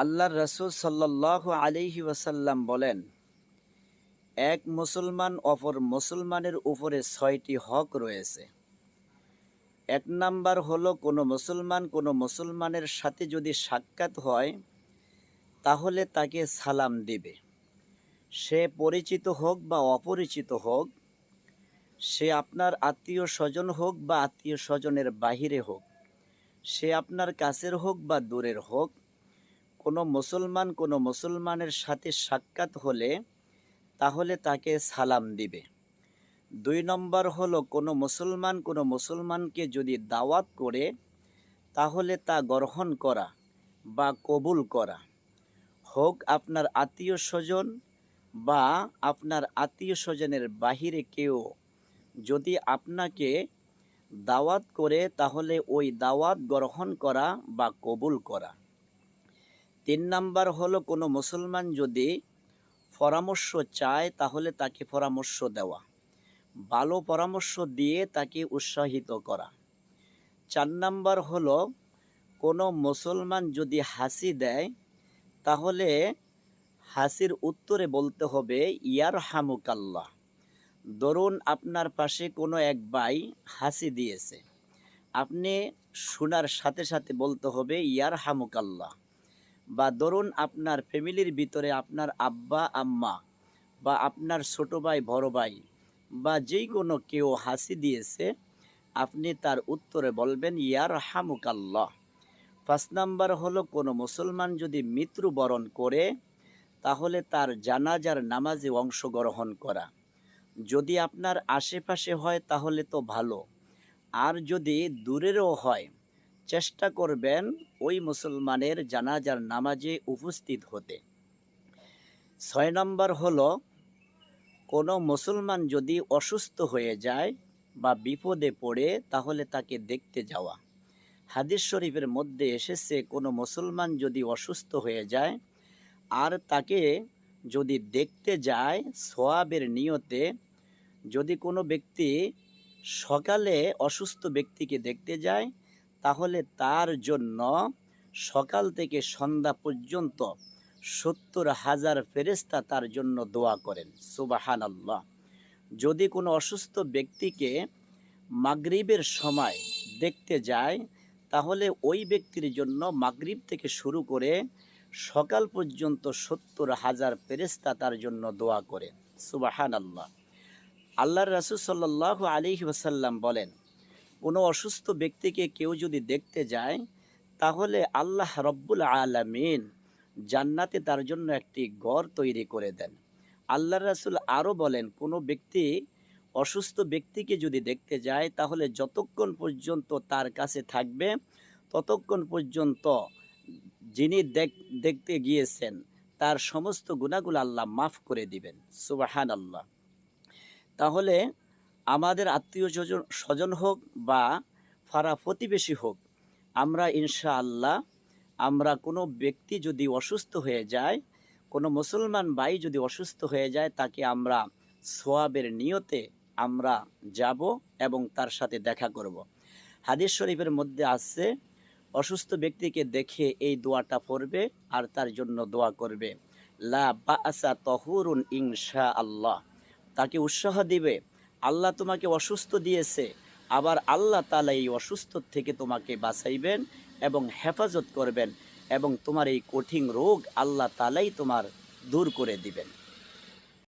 আল্লাহর রসুল সাল্লাহ আলিহি ওয়াসাল্লাম বলেন, এক মুসলমান অপর মুসলমানের উপরে ছয়টি হক রয়েছে। এক নাম্বার হলো, কোনো মুসলমান কোনো মুসলমানের সাথে যদি সাক্ষাৎ হয়, তাহলে তাকে সালাম দিবে। সে পরিচিত হোক বা অপরিচিত হোক, সে আপনার আত্মীয় স্বজন হোক বা আত্মীয় স্বজনের বাহিরে হোক, সে আপনার কাছের হোক বা দূরের হোক কোনো মুসলমান কোনো মুসলমানের সাথে সাক্ষাৎ হলে তাহলে তাকে সালাম দিবে। দুই নম্বর হলো কোনো মুসলমান কোনো মুসলমানকে যদি দাওয়াত করে, তাহলে তা গ্রহণ করা বা কবুল করা। হোক আপনার আত্মীয় স্বজন বা আপনার আত্মীয় স্বজনের বাহিরে কেউ যদি আপনাকে দাওয়াত করে, তাহলে ওই দাওয়াত গ্রহণ করা বা কবুল করা। তিন নাম্বার হলো কোনো মুসলমান যদি পরামর্শ চায় তাহলে তাকে পরামর্শ দেওয়া। ভালো পরামর্শ দিয়ে তাকে উৎসাহিত করা। চার নাম্বার হলো কোনো মুসলমান যদি হাসি দেয়, তাহলে হাসির উত্তরে বলতে হবে ইয়ার হামুকাল্লাহ ধরুন আপনার পাশে কোনো এক ভাই হাসি দিয়েছে। আপনি শোনার সাথে সাথে বলতে হবে ইয়ার হামুকাল্লাহ বা ধরুন আপনার ফ্যামিলির ভিতরে আপনার আব্বা, আম্মা বা আপনার ছোট ভাই, বড় ভাই বা যেই কোনো কেউ হাসি দিয়েছে, আপনি তার উত্তরে বলবেন ইয়ার হামুকাল্লাহ পাঁচ নাম্বার হলো, কোনো মুসলমান যদি মৃত্যুবরণ করে, তাহলে তার জানাজার নামাজে অংশগ্রহণ করা। যদি আপনার আশেপাশে হয়, তাহলে তো ভালো। আর যদি দূরেরও হয় চেষ্টা করবেন ওই মুসলমানের জানাজার নামাজে উপস্থিত হতে। ছয় নম্বর হলো, কোনো মুসলমান যদি অসুস্থ হয়ে যায় বা বিপদে পড়ে, তাহলে তাকে দেখতে যাওয়া। হাদিস শরীফের মধ্যে এসেছে, কোনো মুসলমান যদি অসুস্থ হয়ে যায় আর তাকে যদি দেখতে যায় সোয়াবের নিয়তে, যদি কোনো ব্যক্তি সকালে অসুস্থ ব্যক্তিকে দেখতে যায় তাহলে তার জন্য সকাল থেকে সন্ধ্যা পর্যন্ত সত্তর হাজার ফেরেস্তা তার জন্য দোয়া করেন। সুবাহান আল্লাহ যদি কোনো অসুস্থ ব্যক্তিকে মাগরিবের সময় দেখতে যায়, তাহলে ওই ব্যক্তির জন্য মাগরিব থেকে শুরু করে সকাল পর্যন্ত সত্তর হাজার ফেরেস্তা তার জন্য দোয়া করে সুবাহান আল্লাহ আল্লাহর রাসুল সাল্লাহ আলী ওসাল্লাম বলেন কোনো অসুস্থ ব্যক্তিকে কেউ যদি দেখতে যায়, তাহলে আল্লাহ রব্বুল আলমিন জান্নাতে তার জন্য একটি গড় তৈরি করে দেন। আল্লাহ রাসুল আরও বলেন, কোনো ব্যক্তি অসুস্থ ব্যক্তিকে যদি দেখতে যায়, তাহলে যতক্ষণ পর্যন্ত তার কাছে থাকবে, ততক্ষণ পর্যন্ত যিনি দেখতে গিয়েছেন, তার সমস্ত গুণাগুলো আল্লাহ মাফ করে দিবেন। সুবাহান আল্লাহ তাহলে আমাদের আত্মীয় স্বজন স্বজন হোক বা ফারা প্রতিবেশী হোক, আমরা ইনশা আল্লাহ আমরা কোনো ব্যক্তি যদি অসুস্থ হয়ে যায়, কোনো মুসলমান ভাই যদি অসুস্থ হয়ে যায়, তাকে আমরা সোয়াবের নিয়তে আমরা যাব এবং তার সাথে দেখা করব। হাদিস শরীফের মধ্যে আসছে অসুস্থ ব্যক্তিকে দেখে এই দোয়াটা পড়বে আর তার জন্য দোয়া করবে লা বাসা তহুরুন ইনশা আল্লাহ তাকে উৎসাহ দিবে আল্লাহ তোমাকে অসুস্থ দিয়েছে, আবার আল্লাহ তালা এই অসুস্থ থেকে তোমাকে বাঁচাইবেন এবং হেফাজত করবেন এবং তোমার এই কঠিন রোগ আল্লাহ তালাই তোমার দূর করে দিবেন।